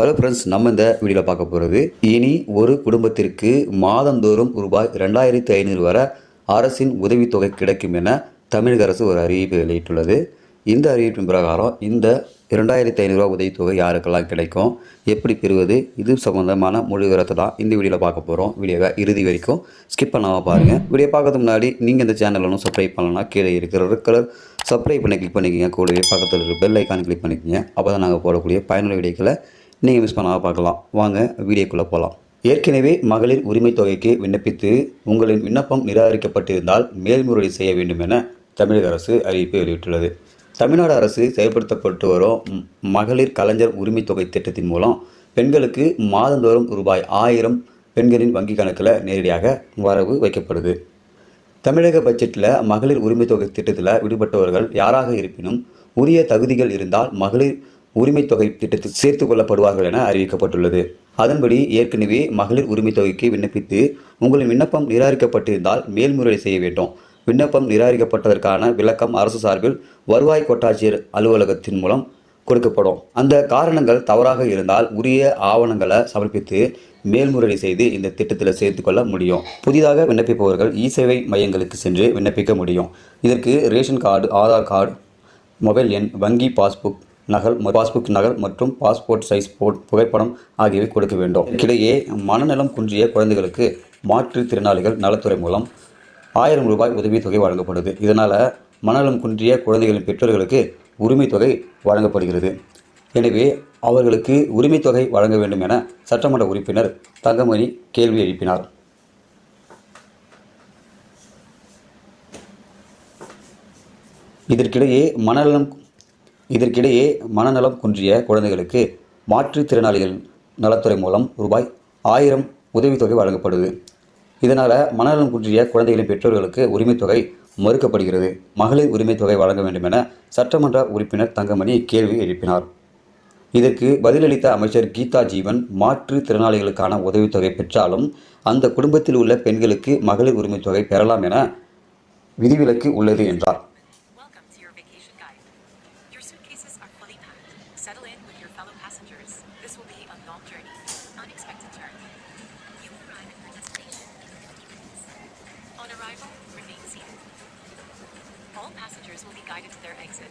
Hello friends நம்ம இந்த வீடியோவில் பார்க்க போகிறது இனி ஒரு குடும்பத்திற்கு மாதந்தோறும் ரூபாய் ரெண்டாயிரத்தி ஐநூறு வரை அரசின் உதவித்தொகை கிடைக்கும் என தமிழக அரசு ஒரு அறிவிப்பு வெளியிட்டுள்ளது. இந்த அறிவிப்பின் பிரகாரம் இந்த இரண்டாயிரத்தி ஐநூறுரூவா உதவித்தொகை யாருக்கெல்லாம் கிடைக்கும் எப்படி பெறுவது இது சம்மந்தமான முழு விவரத்தை தான் இந்த வீடியோவில் பார்க்க போகிறோம் வீடியோவை இறுதி வரைக்கும் ஸ்கிப் பண்ணாமல் பாருங்கள் வீடியோ பார்க்கறதுக்கு முன்னாடி நீங்கள் இந்த சேனல் ஒன்றும் சப்ஸ்கிரைப் பண்ணலன்னா கீழே இருக்கிற ரெட் கலர் சப்ஸ்கிரைப் பண்ணி கிளிக் பண்ணிக்கோங்க. கூடவே பக்கத்தில் இருக்கிற பெல் ஐக்கான் கிளிக் பண்ணிக்கோங்க. அப்போ தான் நாங்கள் போடக்கூடிய பயனுள்ள வீடியோக்களை நீங்கள் மிஸ் பண்ணாமல் பார்க்கலாம். வாங்க வீடியோக்குள்ளே போகலாம் ஏற்கனவே மகளிர் உரிமைத் தொகைக்கு விண்ணப்பித்து உங்களின் விண்ணப்பம் நிராகரிக்கப்பட்டிருந்தால் மேல்முறையீடு செய்ய வேண்டும் என தமிழக அரசு அறிவிப்பு வெளியிட்டுள்ளது. தமிழ்நாடு அரசு செயல்படுத்தப்பட்டு வரும் மகளிர் கலைஞர் உரிமைத் தொகை திட்டத்தின் மூலம் பெண்களுக்கு மாதந்தோறும் ரூபாய் ஆயிரம் பெண்களின் வங்கி கணக்கில் நேரடியாக வரவு வைக்கப்படுது. தமிழக பட்ஜெட்டில் மகளிர் உரிமைத் தொகை திட்டத்தில் விடுபட்டவர்கள் யாராக இருப்பினும் உரிய தகுதிகள் இருந்தால் மகளிர் உரிமைத் தொகை திட்டத்தில் சேர்த்துக் கொள்ளப்படுவார்கள் என அறிவிக்கப்பட்டுள்ளது. அதன்படி ஏற்கனவே மகளிர் உரிமைத் தொகைக்கு விண்ணப்பித்து உங்களின் விண்ணப்பம் நிராகரிக்கப்பட்டிருந்தால் மேல்முறையீடு செய்ய வேண்டும். விண்ணப்பம் நிராகரிக்கப்பட்டதற்கான விளக்கம் அரசு சார்பில் வருவாய் கோட்டாட்சியர் அலுவலகத்தின் மூலம் கொடுக்கப்படும். அந்த காரணங்கள் தவறாக இருந்தால் உரிய ஆவணங்களை சமர்ப்பித்து மேல்முறையீடு செய்து இந்த திட்டத்தில் சேர்த்துக்கொள்ள முடியும். புதிதாக விண்ணப்பிப்பவர்கள் இ சேவை மையங்களுக்கு சென்று விண்ணப்பிக்க முடியும். இதற்கு ration card Aadhaar card mobile எண் வங்கி பாஸ்புக் நகல் பாஸ்புக் நகல் மற்றும் பாஸ்போர்ட் சைஸ் புகைப்படம் ஆகியவை கொடுக்க வேண்டும். இடையே மனநலம் குன்றிய குழந்தைகளுக்கு மாற்றுத்திறனாளிகள் நலத்துறை மூலம் ஆயிரம் ரூபாய் உதவித்தொகை வழங்கப்படுது. இதனால் மனநலம் குன்றிய குழந்தைகளின் பெற்றோர்களுக்கு உரிமைத்தொகை வழங்கப்படுகிறது. எனவே அவர்களுக்கு உரிமைத்தொகை வழங்க வேண்டும் என சட்டமன்ற உறுப்பினர் தங்கமணி கேள்வி எழுப்பினார். இதற்கிடையே மனநலம் இதற்கிடையே மனநலம் குன்றிய குழந்தைகளுக்கு மாற்றுத்திறனாளிகள் நலத்துறை மூலம் ரூபாய் ஆயிரம் உதவித்தொகை வழங்கப்படுது. இதனால் மனநலம் குன்றிய குழந்தைகளின் பெற்றோர்களுக்கு உரிமைத்தொகை மறுக்கப்படுகிறது. மகளிர் உரிமைத்தொகை வழங்க வேண்டும் என சட்டமன்ற உறுப்பினர் தங்கமணி கேள்வி எழுப்பினார். இதற்கு பதிலளித்த அமைச்சர் கீதா ஜீவன் மாற்றுத்திறனாளிகளுக்கான உதவித்தொகை பெற்றாலும் அந்த குடும்பத்தில் உள்ள பெண்களுக்கு மகளிர் உரிமைத்தொகை பெறலாம் என விதிவிலக்கு உள்ளது என்றார். Journey, unexpected turn. You will arrive at your destination in 50 minutes. On arrival, remain seated. All passengers will be guided to their exit.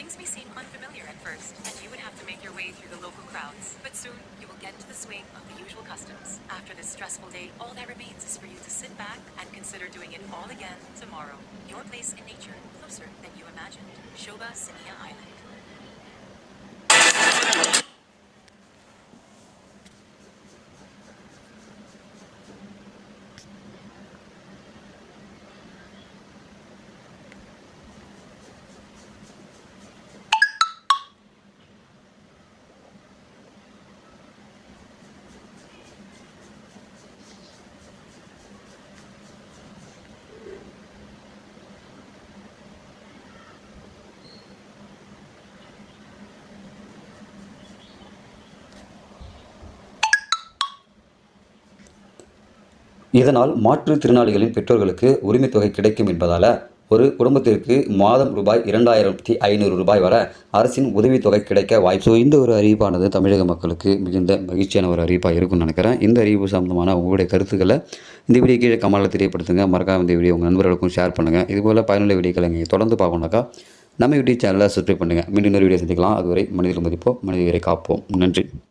Things may seem unfamiliar at first, and you would have to make your way through the local crowds. But soon, you will get into the swing of the usual customs. After this stressful day, all that remains is for you to sit back and consider doing it all again tomorrow. Your place in nature, closer than you imagined. Shoba Sinia Island. இதனால் மாற்றுத்திறனாளிகளின் பெற்றோர்களுக்கு உரிமைத் தொகை கிடைக்கும் என்பதால் ஒரு குடும்பத்திற்கு மாதம் ரூபாய் இரண்டாயிரத்தி ஐநூறு ரூபாய் வர அரசின் உதவித்தொகை கிடைக்க வாய்ப்பு ஸோ இந்த ஒரு அறிவிப்பானது தமிழக மக்களுக்கு மிகுந்த மகிழ்ச்சியான ஒரு அறிவிப்பாக இருக்கும்னு நினைக்கிறேன். இந்த அறிவிப்பு சம்பந்தமான உங்களுடைய கருத்துக்களை இந்த வீடியோ கீழே கமலில் தெரியப்படுத்துங்க. மறக்காம இந்த வீடியோ உங்கள் நண்பர்களுக்கும் ஷேர் பண்ணுங்கள் இதுபோல் பயனுள்ள வீடியோக்களை நீங்கள் தொடர்ந்து பார்க்கணுனாக்கா நம்ம யூடியூப் சேனலை சப்ஸ்கிரைப் பண்ணுங்கள் மீண்டும் இன்னொரு வீடியோ சந்திக்கலாம். அதுவரை மனிதர்கள் மதிப்போம் மனித காப்போம். நன்றி.